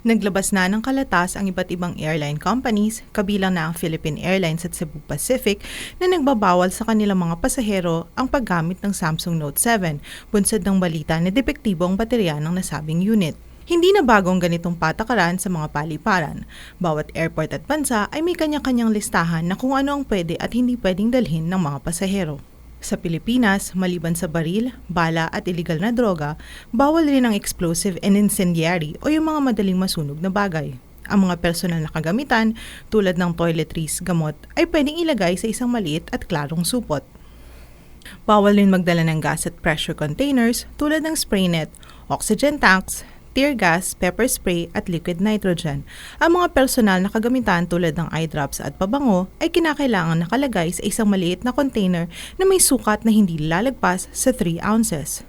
Naglabas na ng kalatas ang iba't ibang airline companies, kabilang na ang Philippine Airlines at Cebu Pacific, na nagbabawal sa kanilang mga pasahero ang paggamit ng Samsung Note 7, bunsod ng balita na depektibo ang baterya ng nasabing unit. Hindi na bagong ganitong patakaran sa mga paliparan. Bawat airport at bansa ay may kanya-kanyang listahan na kung ano ang pwede at hindi pwedeng dalhin ng mga pasahero. Sa Pilipinas, maliban sa baril, bala at illegal na droga, bawal rin ang explosive and incendiary o yung mga madaling masunog na bagay. Ang mga personal na kagamitan tulad ng toiletries, gamot ay pwedeng ilagay sa isang maliit at klarong supot. Bawal rin magdala ng gas at pressure containers tulad ng spray net, oxygen tanks, tear gas, pepper spray at liquid nitrogen. Ang mga personal na kagamitan tulad ng eye drops at pabango ay kinakailangan nakalagay sa isang maliit na container na may sukat na hindi lalagpas sa 3 ounces.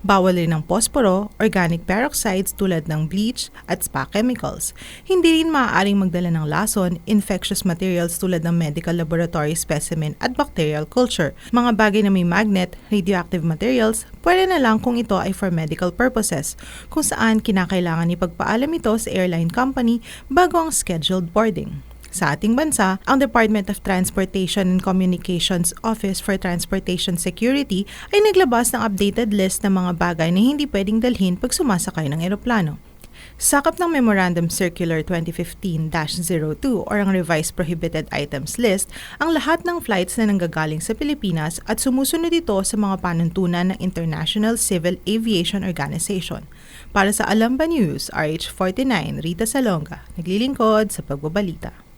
Bawal rin ang posporo, organic peroxides tulad ng bleach at spa chemicals. Hindi rin maaaring magdala ng lason, infectious materials tulad ng medical laboratory specimen at bacterial culture. Mga bagay na may magnet, radioactive materials, pwede na lang kung ito ay for medical purposes, kung saan kinakailangan ipagpaalam ito sa airline company bago ang scheduled boarding. Sa ating bansa, ang Department of Transportation and Communications Office for Transportation Security ay naglabas ng updated list ng mga bagay na hindi pwedeng dalhin pag sumasakay ng eroplano. Sakap ng Memorandum Circular 2015-02 or ang Revised Prohibited Items List ang lahat ng flights na nanggagaling sa Pilipinas at sumusunod ito sa mga panuntunan ng International Civil Aviation Organization. Para sa Alamba News, RH49, Rita Salonga, naglilingkod sa pagbabalita.